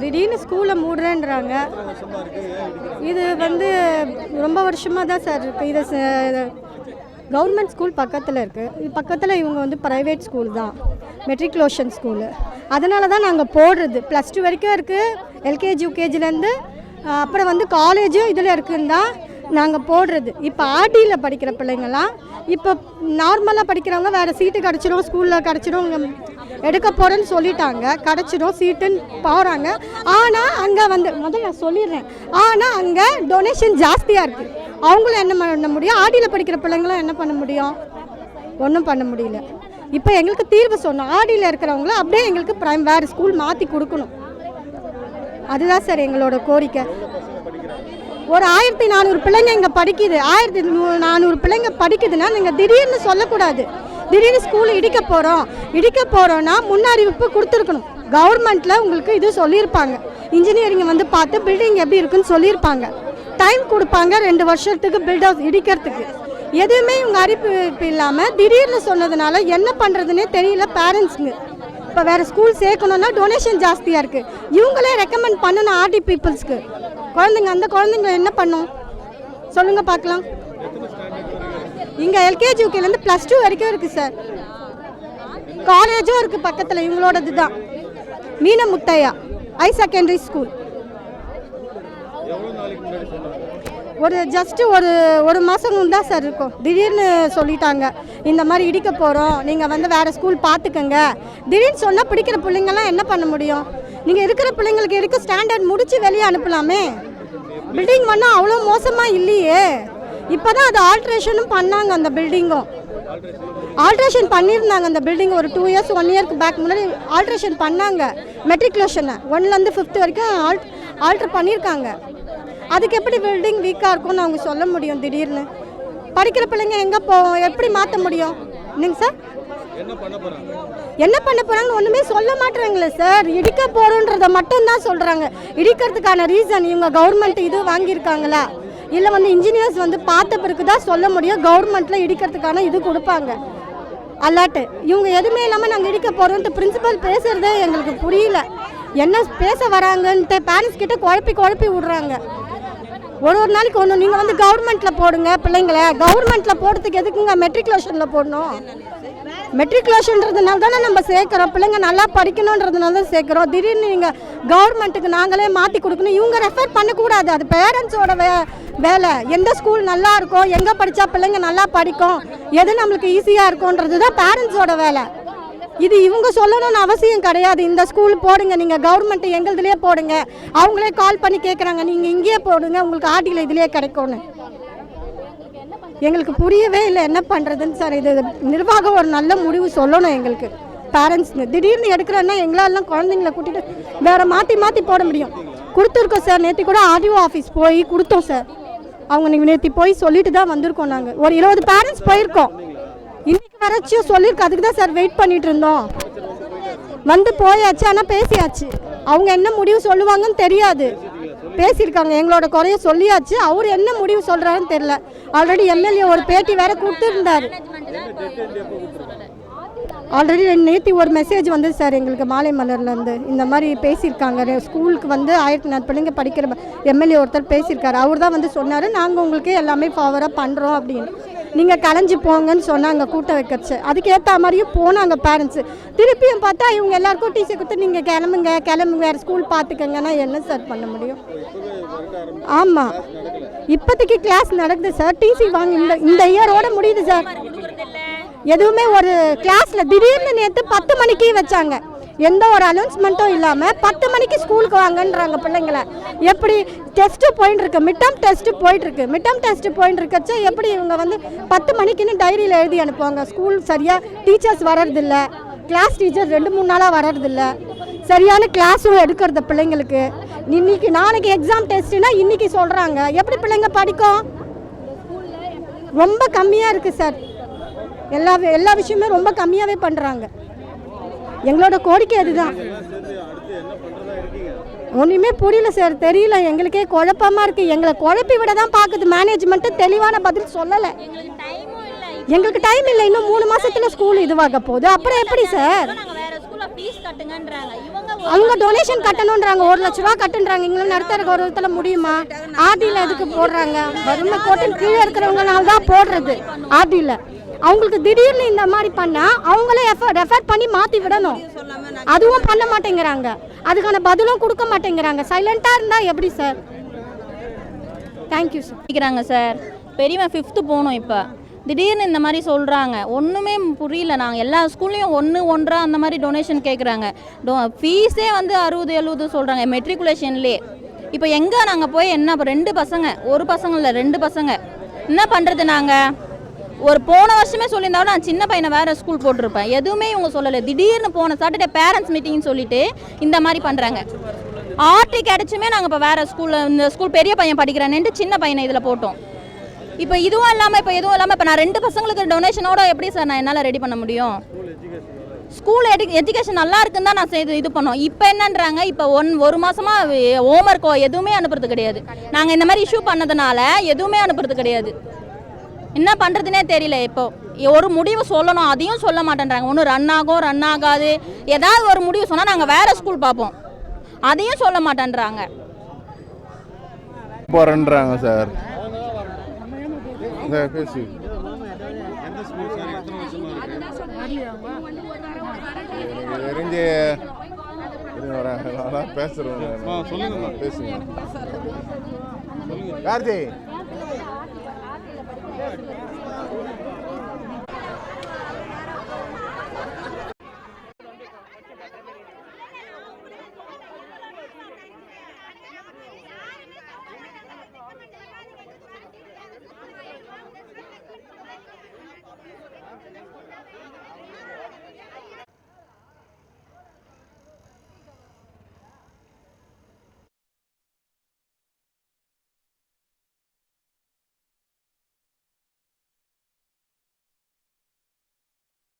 திடீர்னு ஸ்கூலை மூடுறேன்றாங்க. இது வந்து ரொம்ப வருஷமாக தான் சார் இருக்குது இதை கவர்மெண்ட் ஸ்கூல் பக்கத்தில் இருக்குது இது பக்கத்தில் இவங்க வந்து ப்ரைவேட் ஸ்கூல் தான். Matriculation school. அதனால தான் நாங்கள் போடுறது. ப்ளஸ் டூ வரைக்கும் இருக்குது எல்கேஜி யூகேஜிலேருந்து அப்புறம் வந்து காலேஜும் இதில் இருக்குன்னு தான் நாங்கள் போடுறது. இப்போ ஆர்டியில் படிக்கிற பிள்ளைங்கலாம் இப்போ நார்மலாக படிக்கிறவங்க வேறு சீட்டு கிடச்சிரும் ஸ்கூலில் கிடச்சிரும் எடுக்க போகிறேன்னு சொல்லிட்டாங்க. கிடைச்சிடும் சீட்டுன்னு போகிறாங்க ஆனால் அங்கே வந்து முதல்ல நான் சொல்லிடுறேன். ஆனால் அங்கே டொனேஷன் ஜாஸ்தியாக இருக்குது அவங்களும் என்ன பண்ண முடியும்? ஆடியில் படிக்கிற பிள்ளைங்களும் என்ன பண்ண முடியும்? ஒன்றும் பண்ண முடியல. இப்போ எங்களுக்கு தீர்வு சொன்னோம். ஆடியில் இருக்கிறவங்கள அப்படியே எங்களுக்கு ப்ரைம் வேறு ஸ்கூல் மாற்றி கொடுக்கணும். அதுதான் சார் எங்களோட கோரிக்கை. ஒரு ஆயிரத்தி நானூறு பிள்ளைங்க இங்கே படிக்குது. ஆயிரத்தி நூ- நானூறு பிள்ளைங்க படிக்குதுன்னா நீங்கள் திடீர்னு சொல்லக்கூடாது. திடீர்னு ஸ்கூல் இடிக்க போகிறோம் இடிக்க போகிறோன்னா முன்னறிவிப்பு கொடுத்துருக்கணும். கவர்மெண்ட்டில் உங்களுக்கு இது சொல்லியிருப்பாங்க. இன்ஜினியரிங் வந்து பார்த்து பில்டிங் எப்படி இருக்குன்னு சொல்லியிருப்பாங்க. டைம் கொடுப்பாங்க ரெண்டு வருஷத்துக்கு பில்டர்ஸ் இடிக்கிறதுக்கு. எதுவுமே இவங்க அறிவிப்பு இல்லாமல் திடீர்னு சொன்னதுனால என்ன பண்ணுறதுனே தெரியல பேரண்ட்ஸுங்க இப்போ வேறு ஸ்கூல் சேர்க்கணுன்னா டொனேஷன் ஜாஸ்தியாக இருக்குது இவங்களே ரெக்கமெண்ட் பண்ணணும் ஆர்டி பீப்புள்ஸ்க்கு குழந்தைங்க அந்த குழந்தைங்க என்ன பண்ணும்? சொல்லுங்கள் பார்க்கலாம். இங்கே எல்கேஜி யூகேலேருந்து ப்ளஸ் டூ வரைக்கும் இருக்குது சார் காலேஜும் இருக்குது பக்கத்தில் இவங்களோடது தான். Meena Muthiah high secondary school ஒரு ஜஸ்ட்டு ஒரு ஒரு மாதம் தான் சார் இருக்கும். திடீர்னு சொல்லிட்டாங்க. இந்த மாதிரி இடிக்க போகிறோம் நீங்கள் வந்து வேறு ஸ்கூல் பார்த்துக்கங்க திடீர்னு சொன்னால் பிடிக்கிற பிள்ளைங்கள்லாம் என்ன பண்ண முடியும்? நீங்கள் இருக்கிற பிள்ளைங்களுக்கு இருக்க ஸ்டாண்டர்ட் முடித்து வெளியே அனுப்பலாமே? பில்டிங் பண்ணால் அவ்வளோ மோசமாக இல்லையே. இப்போ தான் அது ஆல்ட்ரேஷனும் பண்ணாங்க அந்த பில்டிங்கும் ஆல்ட்ரேஷன் பண்ணியிருந்தாங்க அந்த பில்டிங் ஒரு டூ இயர்ஸ் ஒன் இயர்க்கு பேக் முன்னாடி ஆல்ட்ரேஷன் பண்ணாங்க. மெட்ரிகுலேஷனை ஒன்லேருந்து ஃபிஃப்த் வரைக்கும் ஆல்ட் ஆல்ட்ரு பண்ணியிருக்காங்க. அதுக்கு எப்படி பில்டிங் வீக்காக இருக்கும்னு அவங்க சொல்ல முடியும் திடீர்னு? படிக்கிற பிள்ளைங்க எங்கே போவோம் எப்படி மாற்ற முடியும்? என்னங்க சார்? என்ன பண்ண போறாங்கன்னு ஒண்ணுமே சொல்ல மாட்டாங்களே சார். இடிக்க போறோன்றத மட்டும் தான் சொல்றாங்க. இடிக்கிறதுக்கான ரீசன் இவங்க கவர்மெண்ட் இது வாங்கியிருக்காங்களா? இல்லை வந்து இன்ஜினியர்ஸ் வந்து பார்த்த பிறகு தான் சொல்ல முடியும். கவர்மெண்ட்டில் இடிக்கிறதுக்கான இது கொடுப்பாங்க. அல்லாட்டு. இவங்க எதுவுமே இல்லாமல் நாங்கள் இடிக்க போகிறோம்ட்டு பிரின்சிபல் பேசுகிறதே எங்களுக்கு புரியல. என்ன பேச வராங்கன்ட்டு பேரண்ட்ஸ் கிட்ட குழப்பி குழப்பி விடுறாங்க. ஒரு ஒரு நாளைக்கு ஒன்று நீங்கள் வந்து கவர்மெண்ட்டில் போடுங்க பிள்ளைங்கள. கவர்மெண்ட்டில் போடுறதுக்கு எதுக்குங்க மெட்ரிகுலேஷனில் போடணும்? மெட்ரிகுலேஷன்றதுனால தானே நம்ம சேர்க்குறோம். பிள்ளைங்க நல்லா படிக்கணுன்றதுனால தான் சேர்க்குறோம். திடீர்னு நீங்கள் கவர்மெண்ட்டுக்கு நாங்களே மாற்றி கொடுக்கணும். இவங்க ரெஃபர் பண்ணக்கூடாது. அது பேரண்ட்ஸோட வே வேலை. எந்த ஸ்கூல் நல்லா இருக்கும் எங்கே படித்தா பிள்ளைங்க நல்லா படிக்கும் எது நம்மளுக்கு ஈஸியாக இருக்கும்ன்றது தான் பேரண்ட்ஸோட வேலை. இது இவங்க சொல்லணும்னு அவசியம் கிடையாது. இந்த ஸ்கூல் போடுங்க. நீங்கள் கவர்மெண்ட் எங்களுதுலேயே போடுங்க. அவங்களே கால் பண்ணி கேட்குறாங்க நீங்கள் இங்கேயே போடுங்க. உங்களுக்கு ஆர்டியில் இதுலேயே கிடைக்கும்னு. எங்களுக்கு புரியவே இல்லை என்ன பண்ணுறதுன்னு சார் இது நிர்வாகம் ஒரு நல்ல முடிவு சொல்லணும் எங்களுக்கு. பேரண்ட்ஸுங்க திடீர்னு எடுக்கிறேன்னா எங்களாலாம் குழந்தைங்கள கூட்டிகிட்டு வேறு மாற்றி மாற்றி போட முடியும். கொடுத்துருக்கோம் சார். நேற்று கூட ஆர்டிஓ ஆஃபீஸ் போய் கொடுத்தோம் சார். அவங்க நீங்கள் நேற்று போய் சொல்லிட்டு தான் வந்திருக்கோம் நாங்கள் ஒரு இருபது பேரண்ட்ஸ் போயிருக்கோம். இன்னைக்கு வரைச்சும் சொல்லியிருக்கோம் அதுக்கு தான் சார் வெயிட் பண்ணிட்டு இருந்தோம். வந்து போயாச்சு ஆனால் பேசியாச்சு. அவங்க என்ன முடிவு சொல்லுவாங்கன்னு தெரியாது. பேசியிருக்காங்க எங்களோட குறைய சொல்லியாச்சு. அவர் என்ன முடிவு சொல்கிறாருன்னு தெரில ஆல்ரெடி எம்எல்ஏ ஒரு பேட்டி வேற கொடுத்துருந்தாரு. ஆல்ரெடி நேற்று ஒரு மெசேஜ் வந்து சார் எங்களுக்கு மாலை மலர்லேருந்து இந்த மாதிரி பேசியிருக்காங்க. ஸ்கூலுக்கு வந்து ஆயிரத்தி நாலு பிள்ளைங்க படிக்கிற எம்எல்ஏ ஒருத்தர் பேசியிருக்காரு. அவர் தான் வந்து சொன்னார் நாங்கள் உங்களுக்கு எல்லாமே ஃபாவராக பண்ணுறோம் அப்படின்னு. நீங்கள் கலைஞ்சு போங்கன்னு சொன்னாங்க கூட்ட வைக்கச்சு. அதுக்கு ஏற்ற மாதிரியும் போனாங்க பேரண்ட்ஸு திருப்பியும் பார்த்தா இவங்க எல்லாருக்கும் டீச்சர் கொடுத்து நீங்கள் கிளம்புங்க கிளம்புங்க. வேறு ஸ்கூல் பார்த்துக்கங்கன்னா என்ன சார் பண்ண முடியும்? ஆமாம் இப்போதைக்கு கிளாஸ் நடக்குது சார் டிசி வாங்க இந்த இந்த இயரோட முடியுது சார் எதுவுமே ஒரு கிளாஸில் திடீர்னு நேற்று பத்து மணிக்கு வச்சாங்க. எந்த ஒரு அனௌன்ஸ்மெண்ட்டும் இல்லாமல் பத்து மணிக்கு ஸ்கூலுக்கு வாங்கன்றாங்க பிள்ளைங்களை. எப்படி டெஸ்ட்டு போயின்னு இருக்கு. மிட்டம் டெஸ்ட்டு போயிட்டுருக்கு மிட்டம் டெஸ்ட்டு போயின்னு இருக்கச்ச எப்படி இவங்க வந்து பத்து மணிக்குன்னு டைரியில் எழுதி அனுப்புவாங்க? ஸ்கூல் சரியாக டீச்சர்ஸ் வர்றதில்ல. கிளாஸ் டீச்சர் ரெண்டு மூணு நாளாக வர்றதில்ல. சரியான கிளாஸும் எடுக்கிறது பிள்ளைங்களுக்கு. இன்னைக்கு நாளைக்கு எக்ஸாம் டெஸ்ட்டுனா இன்றைக்கி சொல்கிறாங்க எப்படி பிள்ளைங்க படிக்கும்? ரொம்ப கம்மியாக இருக்குது சார் எல்லா எல்லா விஷயமே ரொம்ப கம்மியாகவே பண்ணுறாங்க எங்களோட கோரிக்கை அதுதான். ஒன்றுமே புரியல சார் தெரியல. எங்களுக்கே குழப்பமாக இருக்குது எங்களை குழப்பி விட தான் பார்க்குது மேனேஜ்மெண்ட்டு தெளிவான பதில் சொல்லலை. எங்களுக்கு டைம் இல்லை. இன்னும் மூணு மாதத்தில் ஸ்கூல் இதுவாக போகுது. அப்புறம் எப்படி சார்? அவங்க டொனேஷன் கட்டணுன்றாங்க ஒரு லட்ச ரூபா கட்டுன்றாங்க. எங்களால் நடத்துற கௌரவத்தில் முடியுமா? ஆர்டியில் எதுக்கு போடுறாங்க? வறுமை கோட்டின் கீழே இருக்கிறவங்கனால தான் போடுறது. ஆர்டியில் அவங்களுக்கு திடீர்னு இந்த மாதிரி பண்ணால் அவங்களே ரெஃபர் பண்ணி மாற்றி விடணும். அதுவும் பண்ண மாட்டேங்கிறாங்க. அதுக்கான பதிலும் கொடுக்க மாட்டேங்கிறாங்க. சைலண்ட்டாக இருந்தால் எப்படி சார் தேங்க்யூ சார் படிக்கிறாங்க சார் பெரியவன் ஃபிஃப்த்து போகணும் இப்போ. திடீர்னு இந்த மாதிரி சொல்கிறாங்க ஒன்றுமே புரியல. நாங்கள் எல்லா ஸ்கூல்லையும் ஒன்று ஒன்றா அந்த மாதிரி டொனேஷன் கேட்குறாங்க டொ ஃபீஸே வந்து அறுபது எழுபது சொல்கிறாங்க மெட்ரிகுலேஷன்லே இப்போ எங்கே நாங்கள் போய் என்ன இப்போ ரெண்டு பசங்க ஒரு பசங்க இல்லை ரெண்டு பசங்க. என்ன பண்ணுறது நாங்கள் ஒரு போன வருஷமே சொல்லியிருந்தாலும் நான் சின்ன பையனை வேறு ஸ்கூல் போட்டிருப்பேன். எதுவுமே இவங்க சொல்லலை. திடீர்னு போன சாட்டர்டே பேரண்ட்ஸ் மீட்டிங்னு சொல்லிட்டு இந்த மாதிரி பண்ணுறாங்க ஆர்டி கிடைச்சுமே நாங்கள் இப்போ வேறு ஸ்கூலில் இந்த ஸ்கூல் பெரிய பையன் படிக்கிறானேன்ட்டு சின்ன பையனை இதில் போட்டோம். இப்போ இதுவும் இல்லாமல் இப்போ எதுவும் இல்லாமல் இப்போ நான் ரெண்டு பசங்களுக்கு டொனேஷனோட எப்படி சார் நான் என்னால் ரெடி பண்ண முடியும்? ஸ்கூல் எடு எஜுகேஷன் நல்லா இருக்குன்னு தான் நான் செய்து இது பண்ணோம். இப்போ என்னன்றாங்க? இப்போ ஒன் ஒரு மாதமாக ஹோம்ஒர்க்கோ eh, எதுவுமே அனுப்புறது கிடையாது. நாங்கள் இந்த மாதிரி இஷ்யூ பண்ணதுனால எதுவுமே அனுப்புறது கிடையாது. என்ன பண்ணுறதுனே தெரியல இப்போ. ஒரு முடிவு சொல்லணும் அதையும் சொல்ல மாட்டேன்றாங்க. ஒன்று ரன் ஆகும் ரன் ஆகாது. ஏதாவது ஒரு முடிவு சொன்னால் நாங்கள் வேறு ஸ்கூல் பார்ப்போம். அதையும் சொல்ல மாட்டேன்றாங்க. போகிறேன்றாங்க சார் இந்த பேசி. எனக்கு தெரிஞ்சு இருங்க வரேன். நான் பேசுறேன் சொல்லுங்க பேசுங்க. கார்த்தி. Yes,